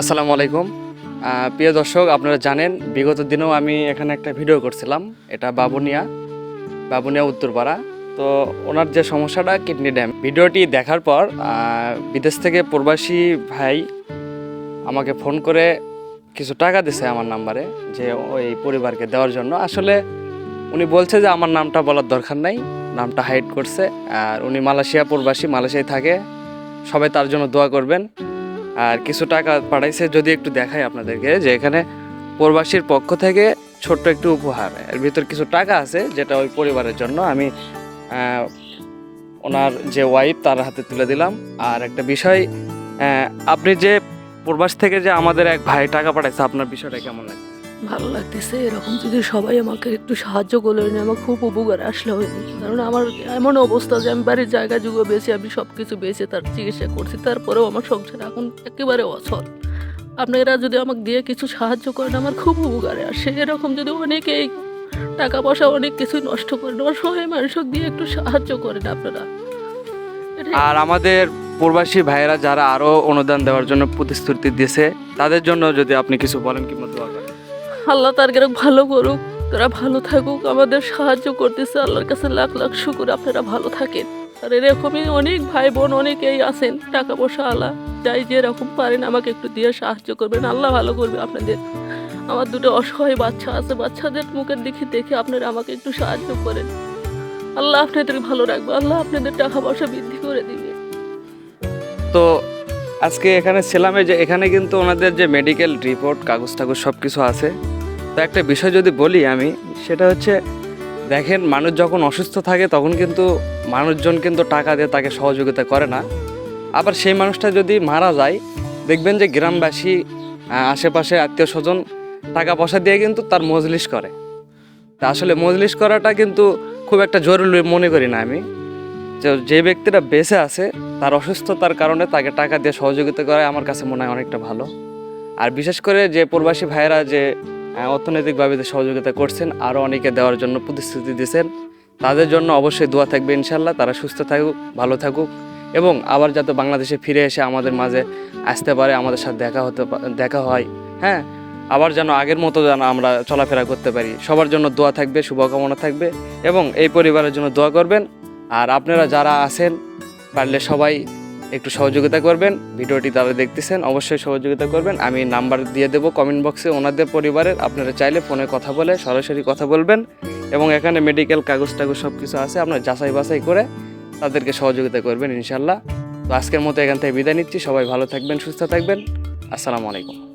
আসসালামু আলাইকুম। প্রিয় দর্শক, আপনারা জানেন, বিগত দিনেও আমি এখানে একটা ভিডিও করছিলাম। এটা বাবুনিয়া বাবুনিয়া উত্তরপাড়া। তো ওনার যে সমস্যাটা, কিডনি ড্যাম। ভিডিওটি দেখার পর বিদেশ থেকে প্রবাসী ভাই আমাকে ফোন করে কিছু টাকা দিছে আমার নাম্বারে, যে ওই পরিবারকে দেওয়ার জন্য। আসলে উনি বলছে যে, আমার নামটা বলার দরকার নাই, নামটা হাইড করছে। আর উনি মালয়েশিয়া প্রবাসী, মালয়েশিয়ায় থাকে। সবাই তার জন্য দোয়া করবেন। আর কিছু টাকা পাঠাইছে যদি একটু দেখাই আপনাদেরকে যে এখানে প্রবাসীর পক্ষ থেকে ছোট্ট একটু উপহার। এর ভিতর কিছু টাকা আছে যেটা ওই পরিবারের জন্য আমি ওনার যে ওয়াইফ তার হাতে তুলে দিলাম। আর একটা বিষয় আপনি যে প্রবাস থেকে যে আমাদের এক ভাই টাকা পাঠাইছে, আপনার বিষয়টা কেমন লাগে ভালো লাগতেছে, এরকম যদি সবাই আমাকে একটু সাহায্য করলেন আমার খুব উপকার আসলে হয়নি। কারণ আমার এমন অবস্থা যে আমি বাড়ির জায়গা যুগ বেঁচে আমি সব কিছু বেঁচে তার চিকিৎসা করছি, তারপরেও আমার সংসার এখন একেবারে অচল। আপনারা যদি আমাকে দিয়ে কিছু সাহায্য করেন, আমার খুব উপকারে আসে। এরকম যদি অনেকেই টাকা পয়সা অনেক কিছু নষ্ট করেন সবাই মানুষক দিয়ে একটু সাহায্য করেন আপনারা। আর আমাদের প্রবাসী ভাইয়েরা যারা আরও অনুদান দেওয়ার জন্য প্রতিশ্রুতি দিয়েছে, তাদের জন্য যদি আপনি কিছু বলেন দোয়া করেন। আল্লাহ তার ভালো করুক, তারা ভালো থাকুক, আমাদের সাহায্য করতেছে, আল্লাহর কাছে লাখ লাখ শুকুর, আপনারা ভালো থাকেন। আর এরকমই অনেক ভাই বোন অনেকেই আছেন টাকা পয়সা আল্লাহ যাই যেরকম পারেন, আমাকে একটু দিয়ে সাহায্য করবেন, আল্লাহ ভালো করবে আপনাদের। আমার দুটো অসহায় বাচ্চা আছে, বাচ্চাদের মুখের দিকে দেখে আপনারা আমাকে একটু সাহায্য করেন। আল্লাহ আপনাদের ভালো রাখবে, আল্লাহ আপনাদের টাকা পয়সা বৃদ্ধি করে দিবে। তো আজকে এখানে ছিলামে যে এখানে কিন্তু ওনাদের যে মেডিকেল রিপোর্ট কাগজ টাগজ সব কিছু আছে। তো একটা বিষয় যদি বলি আমি, সেটা হচ্ছে দেখেন, মানুষ যখন অসুস্থ থাকে তখন কিন্তু মানুষজন কিন্তু টাকা দিয়ে তাকে সহযোগিতা করে না। আবার সেই মানুষটা যদি মারা যায়, দেখবেন যে গ্রামবাসী আশেপাশে আত্মীয় স্বজন টাকা পয়সা দিয়ে কিন্তু তার মজলিশ করে। তা আসলে মজলিশ করাটা কিন্তু খুব একটা জরুরি মনে করি না আমি। যে যে ব্যক্তিটা বেঁচে আছে, তার অসুস্থতার কারণে তাকে টাকা দিয়ে সহযোগিতা করা আমার কাছে মনে হয় অনেকটা ভালো। আর বিশেষ করে যে প্রবাসী ভাইয়েরা যে অর্থনৈতিকভাবে যে সহযোগিতা করছেন, আরও অনেকে দেওয়ার জন্য প্রতিশ্রুতি দিয়েছেন, তাদের জন্য অবশ্যই দোয়া থাকবে ইনশাল্লাহ তারা সুস্থ থাকুক, ভালো থাকুক এবং আবার যাতে বাংলাদেশে ফিরে এসে আমাদের মাঝে আসতে পারে, আমাদের সাথে দেখা হতে দেখা হয় হ্যাঁ? আবার যেন আগের মতো যেন আমরা চলাফেরা করতে পারি। সবার জন্য দোয়া থাকবে, শুভকামনা থাকবে এবং এই পরিবারের জন্য দোয়া করবেন। আর আপনারা যারা আছেন, পারলে সবাই একটু সহযোগিতা করবেন। ভিডিওটি তারা দেখতেছেন, অবশ্যই সহযোগিতা করবেন। আমি নাম্বার দিয়ে দেবো কমেন্ট বক্সে ওনাদের পরিবারের। আপনারা চাইলে ফোনে কথা বলে সরাসরি কথা বলবেন এবং এখানে মেডিকেল কাগজ টাগজ সব কিছু আছে। আপনার যাচাই বাছাই করে তাদেরকে সহযোগিতা করবেন ইনশাল্লাহ তো আজকের মতো এখান থেকে বিদায় নিচ্ছি। সবাই ভালো থাকবেন, সুস্থ থাকবেন। আসসালামু আলাইকুম।